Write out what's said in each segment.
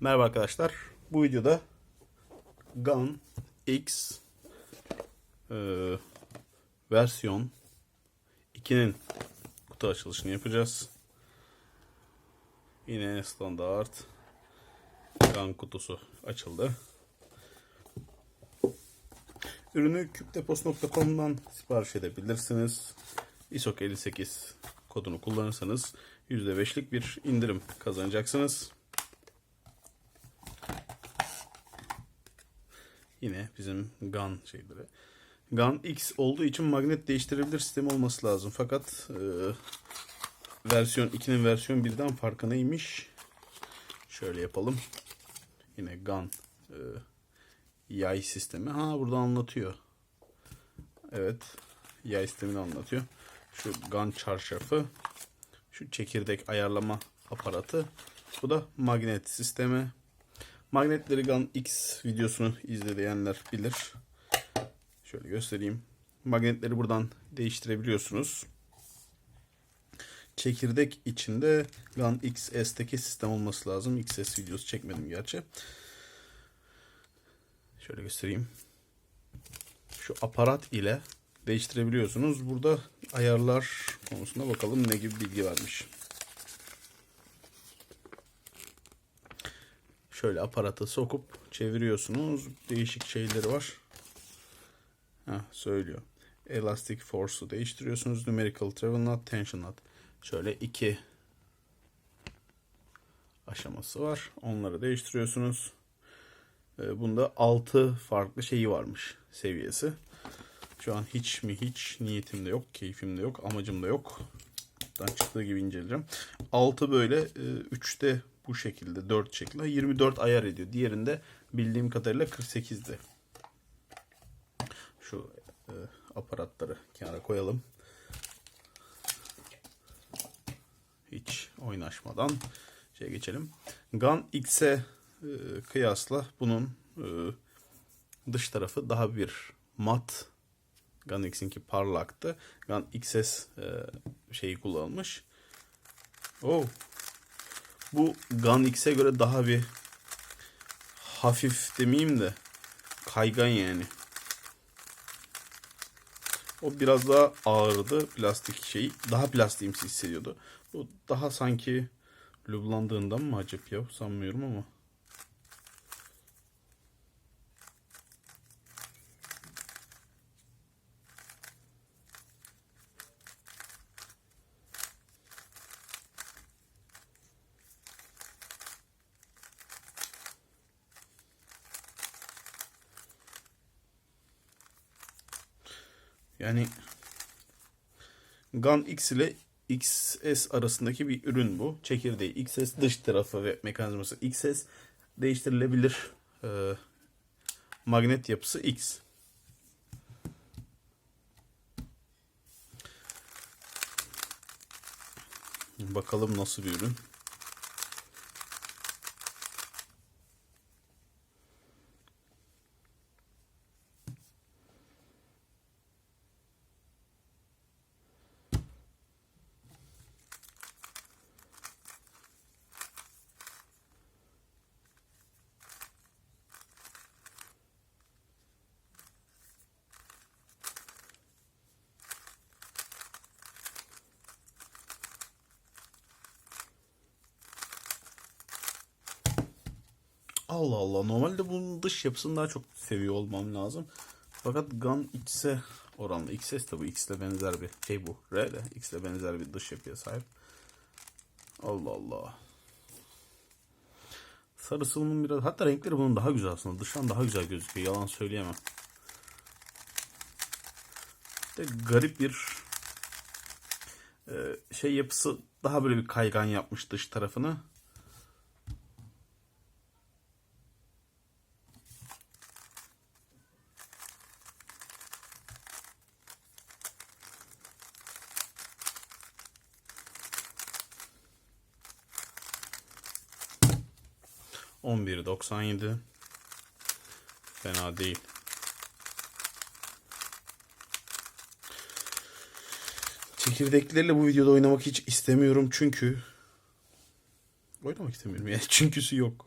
Merhaba arkadaşlar. Bu videoda GAN X e, versiyon 2'nin kutu açılışını yapacağız. Yine standart GAN kutusu açıldı. Ürünü küpdepos.com'dan sipariş edebilirsiniz. ISOC 58 kodunu kullanırsanız %5'lik bir indirim kazanacaksınız. Yine bizim GAN şeyleri. GAN X olduğu için magnet değiştirebilir sistemi olması lazım. Fakat e, versiyon 2'nin versiyon 1'den farkı neymiş? Şöyle yapalım. Yine GAN e, yay sistemi. Ha burada anlatıyor. Evet. Yay sistemini anlatıyor. Şu GAN çarşafı. Şu çekirdek ayarlama aparatı. Bu da magnet sistemi. Magnetleri GAN X videosunu izleyenler bilir. Şöyle göstereyim. Magnetleri buradan değiştirebiliyorsunuz. Çekirdek içinde GAN XS'teki sistem olması lazım. XS videosu çekmedim gerçi. Şöyle göstereyim. Şu aparat ile değiştirebiliyorsunuz. Burada ayarlar konusunda bakalım ne gibi bilgi vermiş. Şöyle aparatı sokup çeviriyorsunuz. Değişik şeyleri var. Heh, söylüyor. Elastic Force'u değiştiriyorsunuz. Numerical Travel Knot, Tension Knot. Şöyle iki aşaması var. Onları değiştiriyorsunuz. Ee, Bunda 6 farklı şeyi varmış seviyesi. Şu an hiç mi hiç niyetim de yok, keyfim de yok, amacım da yok. Buradan çıktığı gibi inceleyeceğim. 6 böyle, 3'te bu şekilde, 4 şekilde 24 ayar ediyor. Diğerinde bildiğim kadarıyla 48'di. Şu e, aparatları kenara koyalım. Hiç oynaşmadan şey geçelim. GAN X'e e, kıyasla bunun e, dış tarafı daha bir mat. GAN X'inki parlaktı. GAN XS e, şeyi kullanılmış. Oh. Bu GAN X'e göre daha bir hafif demeyeyim de kaygan yani. O biraz daha ağırdı plastik şey. Daha plastiğimsi hissediyordu. Bu daha sanki lublandığından mı acaba ya sanmıyorum ama. Yani GAN X ile XS arasındaki bir ürün bu. Çekirdeği XS dış tarafı ve mekanizması XS değiştirilebilir e, magnet yapısı X. Bakalım nasıl bir ürün. Allah Allah. Normalde bunun dış yapısını daha çok seviyor olmam lazım. Fakat GAN X'e oranla. XS tabi X ile benzer bir şey bu. R de X ile benzer bir dış yapıya sahip. Allah Allah. Sarısının biraz hatta renkleri bunun daha güzel aslında. Dıştan daha güzel gözüküyor. Yalan söyleyemem. De garip bir e, şey yapısı daha böyle bir kaygan yapmış dış tarafını. On bir doksan yedi. Fena değil. Çekirdeklerle bu videoda oynamak hiç istemiyorum çünkü oynamak istemiyorum yani çünküsü yok.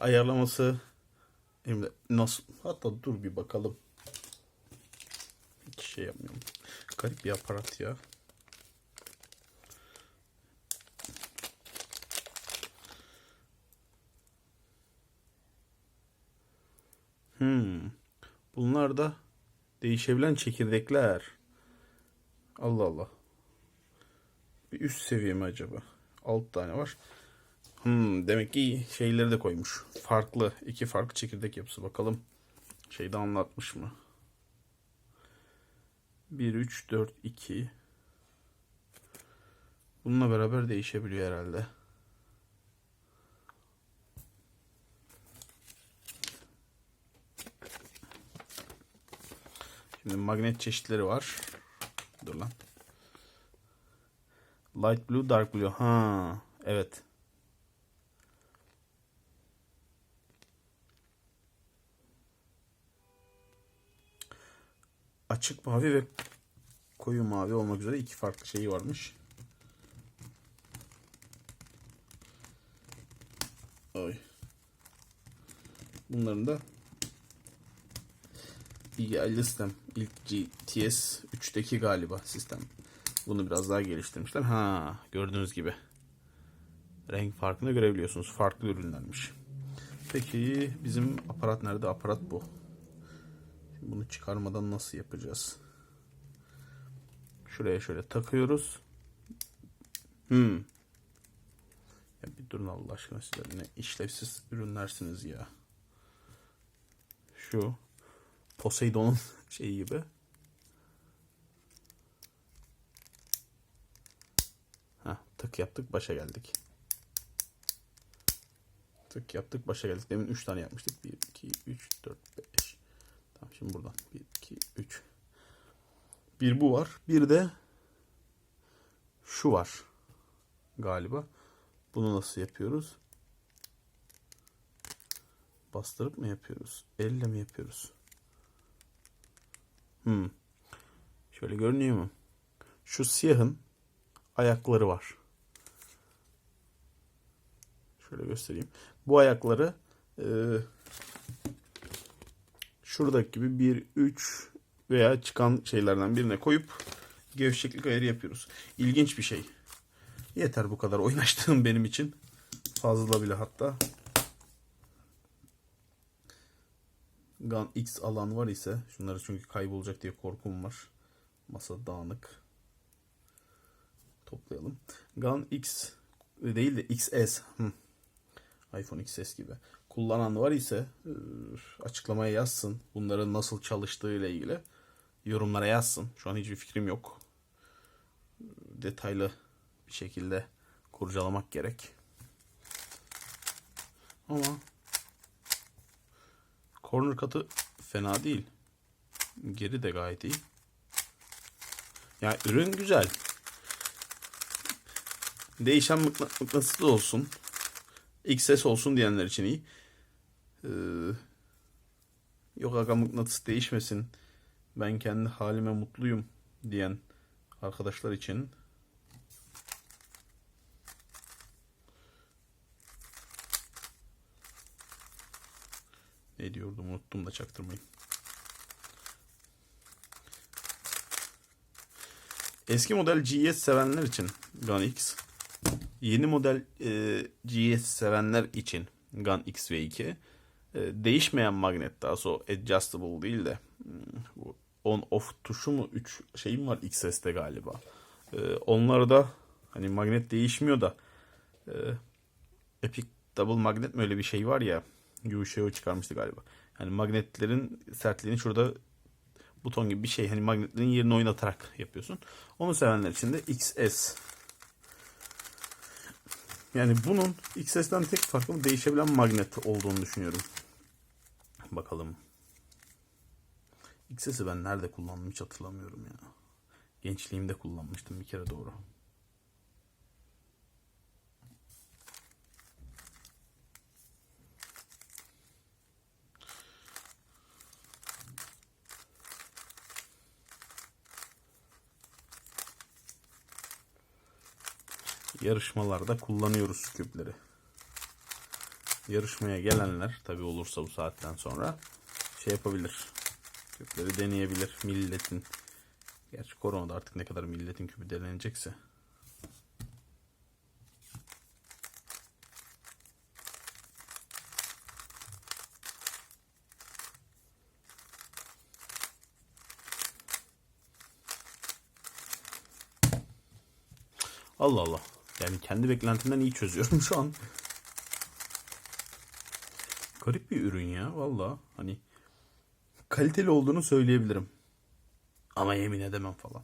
Ayarlaması hem de nasıl hatta dur bir bakalım. Hiç şey yapmıyorum. Garip bir aparat ya. Hmm. Bunlar da değişebilen çekirdekler. Allah Allah. Bir üst seviye mi acaba? 6 tane var. Hmm, demek ki şeyleri de koymuş. Farklı. iki farklı çekirdek yapısı. Bakalım şeyde anlatmış mı? 1, 3, 4, 2. Bununla beraber değişebiliyor herhalde. Şimdi magnet çeşitleri var. Dur lan. Light blue, dark blue. Ha, evet. Açık mavi ve koyu mavi olmak üzere iki farklı şeyi varmış. Ay. Bunların da İyi sistem. İlk GTS 3'teki galiba sistem. Bunu biraz daha geliştirmişler. Ha, gördüğünüz gibi. Renk farkını görebiliyorsunuz. Farklı ürünlermiş. Peki bizim aparat nerede? Aparat bu. Bunu çıkarmadan nasıl yapacağız? Şuraya şöyle takıyoruz. Hmm. Ya bir durun Allah aşkına sizler ne işlevsiz ürünlersiniz ya. Şu Poseidon'un şeyi gibi. Ha, tık yaptık başa geldik. Tık yaptık başa geldik. Demin 3 tane yapmıştık. 1, 2, 3, 4, 5. Şimdi buradan. 1, 2, 3. Bir bu var. Bir de şu var. Galiba. Bunu nasıl yapıyoruz? Bastırıp mı yapıyoruz? Elle mi yapıyoruz? Hmm. Şöyle görünüyor mu? Şu siyahın ayakları var. Şöyle göstereyim. Bu ayakları e, şuradaki gibi 1, 3 veya çıkan şeylerden birine koyup gevşeklik ayarı yapıyoruz. İlginç bir şey. Yeter bu kadar oynaştığım benim için. Fazla bile hatta. Gun X alan var ise şunları çünkü kaybolacak diye korkum var. Masa dağınık. Toplayalım. Gun X değil de XS. Hı. iPhone XS gibi. Kullanan var ise açıklamaya yazsın. Bunların nasıl çalıştığı ile ilgili yorumlara yazsın. Şu an hiçbir fikrim yok. Detaylı bir şekilde kurcalamak gerek. Ama Corner katı fena değil. Geri de gayet iyi. Yani ürün güzel. Değişen mıknatıslı olsun. XS olsun diyenler için iyi. Ee, yok aga mıknatıs değişmesin. Ben kendi halime mutluyum diyen arkadaşlar için Ne diyordum unuttum da çaktırmayın. Eski model GS sevenler için Gun X. Yeni model e, GS sevenler için Gun X ve 2. E, değişmeyen magnet daha sonra adjustable değil de hmm, on off tuşu mu 3 şeyim var XS'te galiba. E, onlarda hani magnet değişmiyor da e, Epic Double Magnet mi öyle bir şey var ya UŞO çıkarmıştı galiba. Yani magnetlerin sertliğini şurada buton gibi bir şey. Hani magnetlerin yerini oynatarak yapıyorsun. Onu sevenler için de XS. Yani bunun XS'den tek farkı değişebilen magnet olduğunu düşünüyorum. Bakalım. XS'i ben nerede kullandım hiç hatırlamıyorum ya. Gençliğimde kullanmıştım bir kere doğru. yarışmalarda kullanıyoruz küpleri. Yarışmaya gelenler tabi olursa bu saatten sonra şey yapabilir. Küpleri deneyebilir. Milletin Gerçi koronada artık ne kadar milletin küpü denenecekse. Allah Allah. Yani kendi beklentimden iyi çözüyorum şu an. Garip bir ürün ya valla. Hani kaliteli olduğunu söyleyebilirim. Ama yemin edemem falan.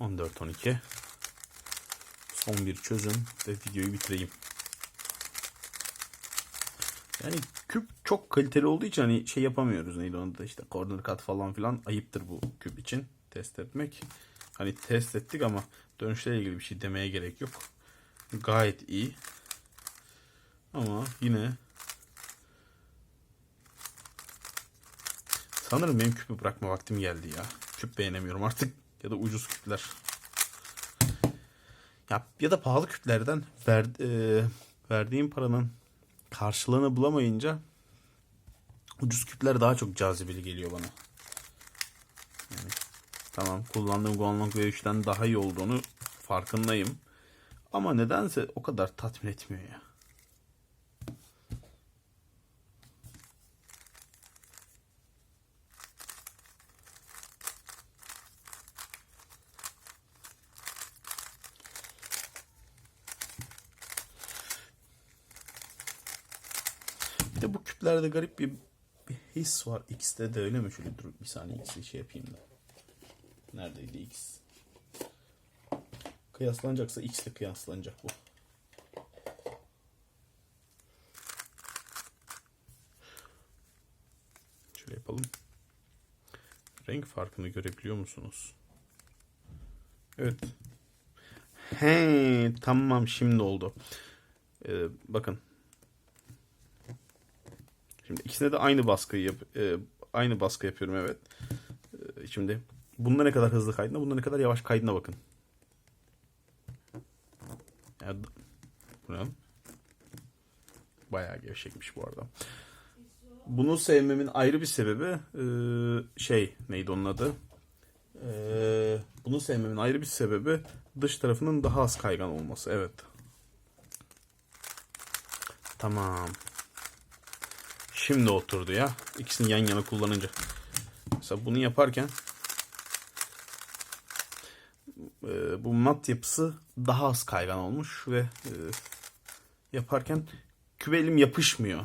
On dört on iki. Son bir çözüm ve videoyu bitireyim. Yani küp çok kaliteli olduğu için hani şey yapamıyoruz neydi onu da işte corner cut falan filan ayıptır bu küp için test etmek. Hani test ettik ama dönüşle ilgili bir şey demeye gerek yok. Gayet iyi. Ama yine sanırım benim küpü bırakma vaktim geldi ya. Küp beğenemiyorum artık ya da ucuz küpler. Ya, ya da pahalı küplerden ver, e, verdiğim paranın karşılığını bulamayınca ucuz küpler daha çok cazibeli geliyor bana. Yani, tamam kullandığım Guanlong V3'ten daha iyi olduğunu farkındayım. Ama nedense o kadar tatmin etmiyor ya. Bir de bu küplerde garip bir, bir his var. X'te de öyle mi? Şöyle dur bir saniye X'i şey yapayım da. Neredeydi X? Kıyaslanacaksa X ile kıyaslanacak bu. Şöyle yapalım. Renk farkını görebiliyor musunuz? Evet. He, tamam şimdi oldu. Ee, bakın Şimdi ikisine de aynı baskıyı yap, e, aynı baskı yapıyorum evet. E, şimdi bunda ne kadar hızlı kaydına, bunda ne kadar yavaş kaydına bakın. Yani? Bayağı gevşekmiş bu arada. Bunu sevmemin ayrı bir sebebi e, şey neydi onun adı? Bunu sevmemin ayrı bir sebebi dış tarafının daha az kaygan olması. Evet. Tamam. Şimdi oturdu ya. İkisini yan yana kullanınca. Mesela bunu yaparken e, bu mat yapısı daha az kaygan olmuş ve e, yaparken kübelim yapışmıyor.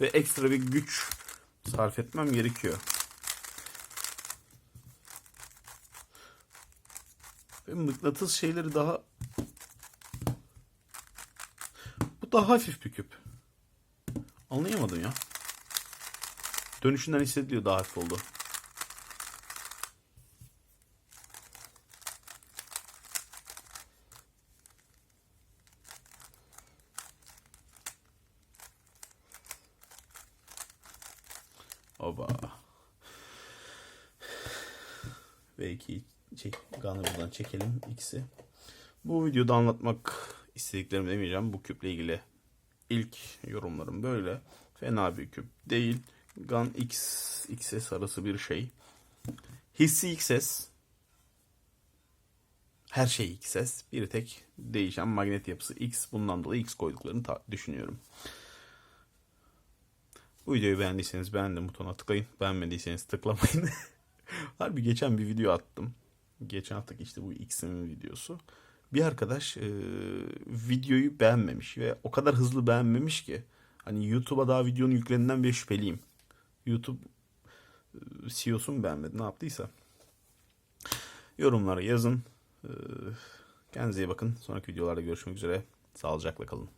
Ve ekstra bir güç sarf etmem gerekiyor. Ve mıknatıs şeyleri daha bu daha hafif bir küp. Anlayamadım ya. Dönüşünden hissediliyor daha hafif oldu. Oba. Ve iki şey, Gun'ı buradan çekelim ikisi. Bu videoda anlatmak istediklerimi demeyeceğim. Bu küple ilgili ilk yorumlarım böyle. Fena bir küp değil. Gun X, XS arası bir şey. Hissi XS. Her şey XS. Bir tek değişen magnet yapısı X. Bundan dolayı X koyduklarını düşünüyorum. Bu videoyu beğendiyseniz beğendim butonuna tıklayın. Beğenmediyseniz tıklamayın. Harbi geçen bir video attım. Geçen hafta işte bu X'in videosu bir arkadaş e, videoyu beğenmemiş ve o kadar hızlı beğenmemiş ki hani YouTube'a daha videonun yükleninden bir şüpheliyim. YouTube e, CEO'su mu beğenmedi ne yaptıysa. Yorumlara yazın. E, kendinize iyi bakın. Sonraki videolarda görüşmek üzere. Sağlıcakla kalın.